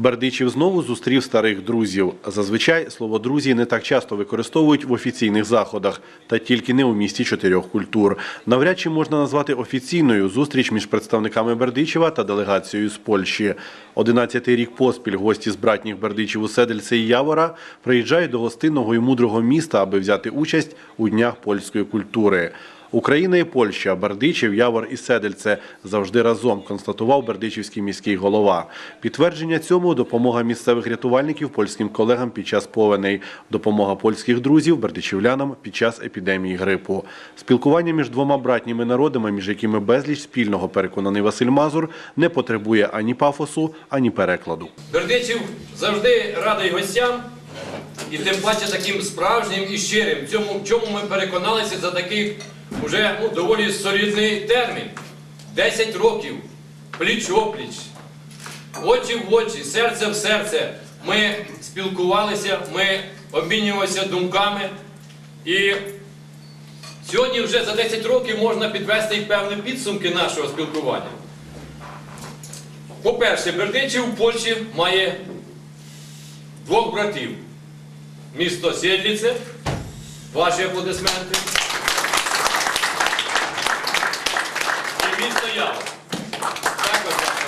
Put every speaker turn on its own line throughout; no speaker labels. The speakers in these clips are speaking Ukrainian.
Бердичів знову зустрів старих друзів. Зазвичай слово друзі не так часто використовують в офіційних заходах, та тільки не у місті чотирьох культур. Навряд чи можна назвати офіційною зустріч між представниками Бердичева та делегацією з Польщі. Одинадцятий рік поспіль гості з братніх Бердичеву Седельце і Явора приїжджають до гостинного і мудрого міста, аби взяти участь у днях польської культури. Україна і Польща, Бердичів, Явор і Седельце завжди разом, констатував Бердичівський міський голова. Підтвердження цьому допомога місцевих рятувальників польським колегам під час повеней, допомога польських друзів бердичівлянам під час епідемії грипу. Спілкування між двома братніми народами, між якими безліч спільного, переконаний Василь Мазур, не потребує ані пафосу, ані перекладу.
Бердичів завжди радий гостям, і тим паче таким справжнім і щирим. Цьому, в чому ми переконалися за такий ну, доволі солідний термін. 10 років, пліч-опліч, очі в очі, серце в серце. Ми спілкувалися, ми обмінювалися думками. І сьогодні вже за 10 років можна підвести і певні підсумки нашого спілкування. По-перше, Бердичів в Польщі має двох братів. Місто Сєдліце. Ваші аплодисменти. Ваші аплодисменти.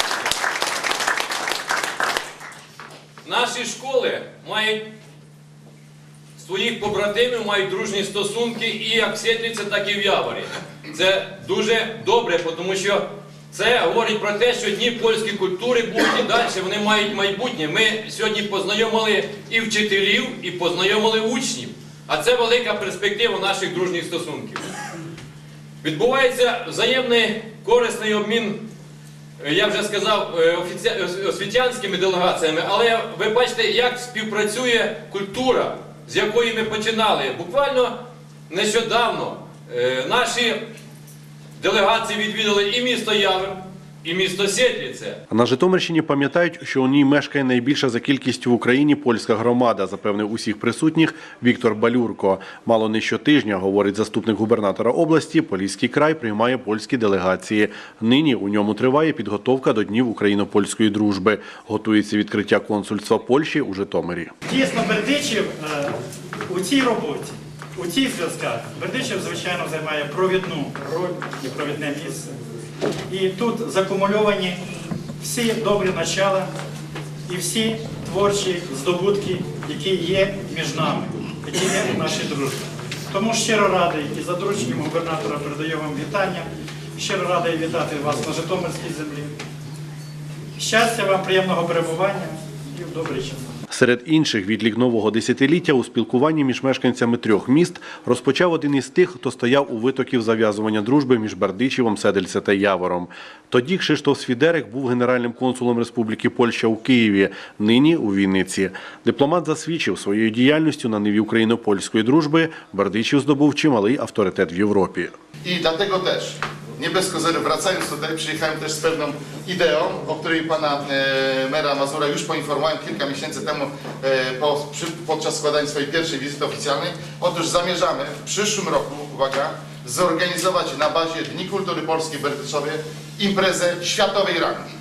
Наші школи мають своїх побратимів, мають дружні стосунки і як в Сєдліце, так і в Яворі. Це дуже добре, тому що це говорить про те, що дні польської культури будуть і далі, вони мають майбутнє. Ми сьогодні познайомили і вчителів, і познайомили учнів. А це велика перспектива наших дружніх стосунків. Відбувається взаємний корисний обмін, е, я вже сказав, е, освітянськими делегаціями, але ви бачите, як співпрацює культура, з якої ми починали. Буквально нещодавно е, наші делегації відвідали і місто Явер, і місто Сєтліце.
На Житомирщині пам'ятають, що у ній мешкає найбільша за кількістю в Україні польська громада, запевнив усіх присутніх Віктор Балюрко. Мало не щотижня, говорить заступник губернатора області, Поліський край приймає польські делегації. Нині у ньому триває підготовка до днів україно-польської дружби. Готується відкриття консульства Польщі у Житомирі.
Дійсно, Бердичів е, у цій роботі, у цих зв'язках, Бердичів, звичайно, займає провідну роль і провідне місце. І тут закумульовані всі добрі начала і всі творчі здобутки, які є між нами, які є у нашій дружбі. Тому щиро радий і за дорученням губернатора передаю вам вітання. Щиро радий вітати вас на Житомирській землі. Щастя вам, приємного перебування і в добрий час.
Серед інших відлік нового десятиліття у спілкуванні між мешканцями трьох міст розпочав один із тих, хто стояв у витоків зав'язування дружби між Бердичевом, Седельце та Явором. Тоді Кшиштоф Свідерик був генеральним консулом Республіки Польща у Києві, нині у Вінниці. Дипломат засвідчив своєю діяльністю на ниві україно-польської дружби. Бердичів здобув чималий авторитет в Європі.
I dlatego też, nie bez kozery, wracając tutaj, przyjechałem też z pewną ideą, o której pana e, mera Mazura już poinformowałem kilka miesięcy temu e, po, przy, podczas składania swojej pierwszej wizyty oficjalnej. Otóż zamierzamy w przyszłym roku, uwaga, zorganizować na bazie Dni Kultury Polskiej w Berdyszowie imprezę światowej rangi.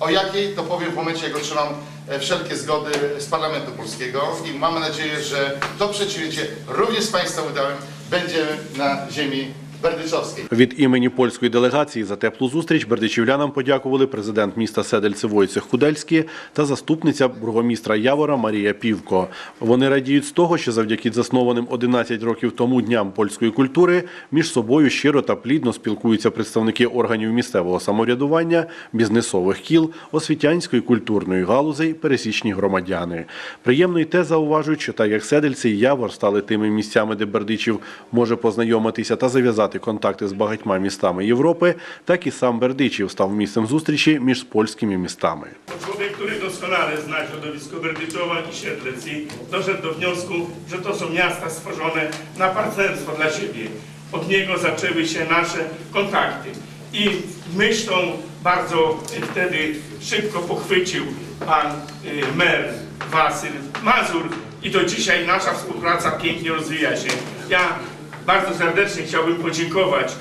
O jakiej to powiem w momencie, jak otrzymam e, wszelkie zgody z Parlamentu Polskiego i mamy nadzieję, że to przedsięwzięcie również z Państwa udziałem będzie na ziemi berdyczowskiej.
Від імені польської делегації за теплу зустріч бердичівлянам подякували президент міста Седельце Войцех Кудельський та заступниця бургомістра Явора Марія Півко. Вони радіють з того, що завдяки заснованим 11 років тому дням польської культури між собою щиро та плідно спілкуються представники органів місцевого самоврядування, бізнесових кіл, освітянської культурної галузей, пересічні громадяни. Приємно й те зауважують, що так як Седельце і Явор стали тими місцями, де Бердичів може познайомитися та зав'язати контакти з багатьма містами Європи, так і сам Бердичів став місцем зустрічі між польськими mістами.
Człowiek, który doskonale zna środowisko Berdyczowa i Siedlec i doszedł do wniosku, że to są miasta stworzone na partnerstwo dla siebie. Od niego zaczęły się nasze kontakty. I myślą bardzo wtedy szybko pochwycił pan y, mer Wasyl Mazur i do dzisiaj nasza współpraca pięknie rozwija się. Ja bardzo serdecznie chciałbym podziękować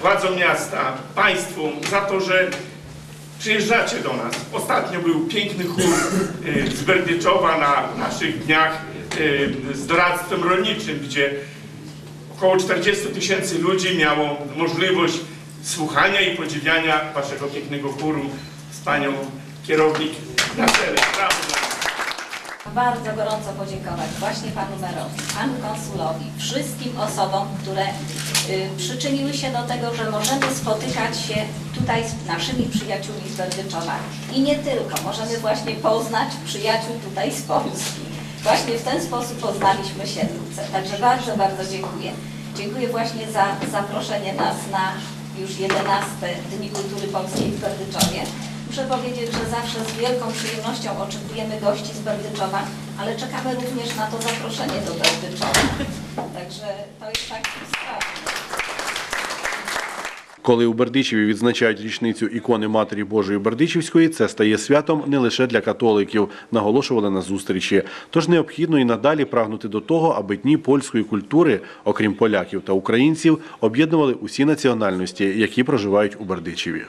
władzom miasta, państwu za to, że Przyjeżdżacie do nas. Ostatnio był piękny chór y, z Berdyczowa na naszych dniach y, z doradztwem rolniczym, gdzie około 40 tysięcy ludzi miało możliwość słuchania i podziwiania waszego pięknego chóru z panią kierownik na czele. Brawo.
Bardzo gorąco podziękować właśnie panu merowi, panu konsulowi, wszystkim osobom, które y, przyczyniły się do tego, że możemy spotykać się tutaj z naszymi przyjaciółmi z Berdyczowa. I nie tylko, możemy właśnie poznać przyjaciół tutaj z Polski. Właśnie w ten sposób poznaliśmy Siedlce. Także bardzo, bardzo dziękuję. Dziękuję właśnie za zaproszenie nas na już 11 Dni Kultury Polskiej w Berdyczowie. Muszę powiedzieć, że zawsze z wielką przyjemnością oczekujemy gości z Berdyczowa, ale czekamy również na to zaproszenie do Berdyczowa. Także to jest tak sprawa.
Коли у Бердичеві відзначають річницю ікони Матері Божої Бердичівської, це стає святом не лише для католиків, наголошували на зустрічі. Тож необхідно і надалі прагнути до того, аби дні польської культури, окрім поляків та українців, об'єднували усі національності, які проживають у Бердичеві.